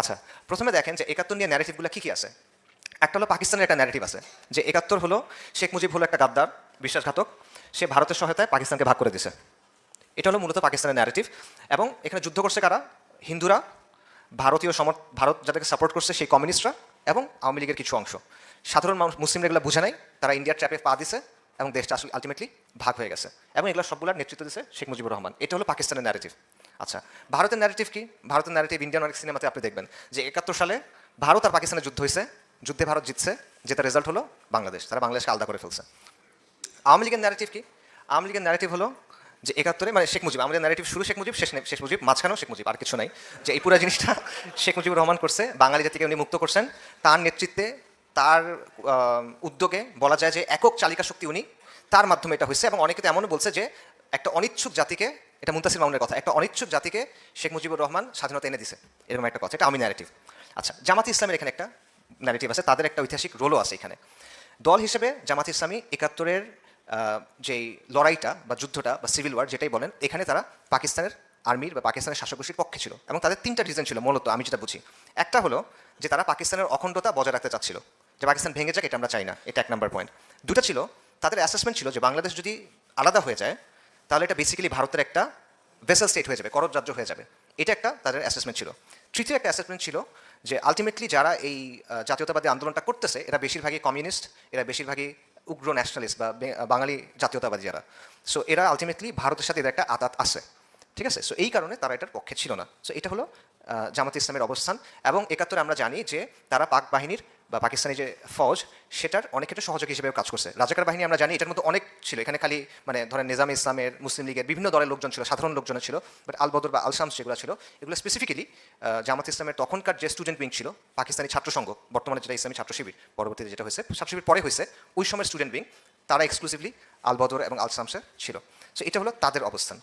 আচ্ছা প্রথমে দেখেন যে একাত্তর নিয়ে ন্যারেটিভগুলো কী কী আছে? একটা হলো পাকিস্তানের একটা ন্যারেটিভ আছে, যে একাত্তর হলো শেখ মুজিব হলো একটা গাদ্দার, বিশ্বাসঘাতক। সে ভারতের সহায়তায় পাকিস্তানকে ভাগ করে দিছে। এটা হলো মূলত পাকিস্তানের ন্যারেটিভ এবং এখানে যুদ্ধ করছে কারা? হিন্দুরা, ভারতীয় সমর, ভারত যাদেরকে সাপোর্ট করছে সেই কমিউনিস্টরা এবং আওয়ামী লীগের কিছু অংশ। সাধারণ মানুষ, মুসলিমরা এগুলো বুঝে নাই, তারা ইন্ডিয়ার ট্র্যাপে পা দিছে এবং দেশটা আসলে আলটিমেটলি ভাগ হয়ে গেছে। এবং এগুলো সবগুলোর নেতৃত্ব দিচ্ছে শেখ মুজিবুর রহমান। এটা হলো পাকিস্তানের ন্যারেটিভ আচ্ছা ভারতের ন্যারেটিভ কি? ভারতের ন্যারেটিভ ইন্ডিয়ান অনেক সিনেমাতে আপনি দেখবেন যে একাত্তর সালে ভারত আর পাকিস্তানের যুদ্ধ হয়েছে যুদ্ধে ভারত জিতছে, যেটা রেজাল্ট হলো বাংলাদেশ। তারা বাংলাদেশকে আলাদা করে ফেলছে। আওয়ামী লীগের ন্যারেটিভ কি? আওয়ামী লীগের ন্যারেটিভ হলো যে একাত্তরে মানে শেখ মুজিব, আমাদের ন্যারেটিভ শুরু শেখ মুজিব, শেষ শেখ মুজিব, মাঝখানেও শেখ মুজিব, আর কিছু নাই। যে এই পুরো জিনিসটা শেখ মুজিবুর রহমান করছে, বাঙালি জাতিকে উনি মুক্ত করছেন। তার নেতৃত্বে, তার উদ্যোগে বলা যায় যে একক চালিকা শক্তি উনি, তার মাধ্যমে এটা হয়েছে এবং অনেকে তো এমনও বলছে যে একটা অনিচ্ছুক জাতিকে এটা মুন্তাসির মামুনের কথা। একটা অনিচ্ছুক জাতিকে শেখ মুজিবুর রহমান স্বাধীনতা এনে দিছে। এরকম একটা কথা। এটা আমি ন্যারেটিভ আচ্ছা জামাত ইসলামের এখানে একটা ন্যারেটিভ আছে। তাদের একটা ঐতিহাসিক রোলও আছে এখানে। দল হিসেবে জামাত ইসলামী একাত্তরের যেই লড়াইটা বা যুদ্ধটা বা সিভিল ওয়ার যেটাই বলেন, এখানে তারা পাকিস্তানের আর্মির বা পাকিস্তানের শাসক গোষ্ঠীর পক্ষে ছিল এবং তাদের তিনটা রিজন ছিল মূলত, আমি যেটা বুঝি। একটা হলো যে তারা পাকিস্তানের অখণ্ডতা বজায় রাখতে চাচ্ছিল। যে পাকিস্তান ভেঙে যাক, এটা আমরা চাই না। এটা এক নম্বর পয়েন্ট দুটা ছিল, তাদের অ্যাসেসমেন্ট ছিল যে বাংলাদেশ যদি আলাদা হয়ে যায় তাহলে এটা বেসিক্যালি ভারতের একটা ভেসেল স্টেট হয়ে যাবে করজ রাজ্য হয়ে যাবে। এটা একটা তাদের অ্যাসেসমেন্ট ছিল। তৃতীয় একটা অ্যাসেসমেন্ট ছিল যে আলটিমেটলি যারা এই জাতীয়তাবাদী আন্দোলনটা করতেছে, এরা বেশিরভাগই কমিউনিস্ট এরা বেশিরভাগই উগ্র ন্যাশনালিস্ট বা বাঙালি জাতীয়তাবাদী যারা। সো এরা আলটিমেটলি ভারতের সাথে এদের একটা আদাত আছে। ঠিক আছে? সো এই কারণে তারা এটার পক্ষে ছিল না। সো এটা হলো জামাত ইসলামের অবস্থান। এবং একাত্তরে আমরা জানি যে তারা পাক বাহিনীর বা পাকিস্তানি যে ফৌজ, সেটার অনেক ক্ষেত্রে সহযোগী হিসেবে কাজ করছে। রাজাকার বাহিনী আমরা জানি এটার মধ্যে অনেক ছিল। এখানে খালি মানে ধরেন নিজাম ইসলামের, মুসলিম লীগের বিভিন্ন দলের লোকজন ছিল, সাধারণ লোকজন ছিল বাট আল বদর বা আল শামস যেগুলো ছিল, এগুলো স্পেসিফিক্যালি জামাত ইসলামের তখনকার যে স্টুডেন্ট উইং ছিল, পাকিস্তানি ছাত্র সংঘ, বর্তমানে যেটা ইসলামী ছাত্র শিবির, পরবর্তীতে যেটা হয়েছে, ছাত্র শিবির পরে হয়েছে, ওই সময় স্টুডেন্ট উইং তারা এক্সক্লুসিভলি আল বদর এবং আল শামসে ছিল। সো এটা হলো তাদের অবস্থান।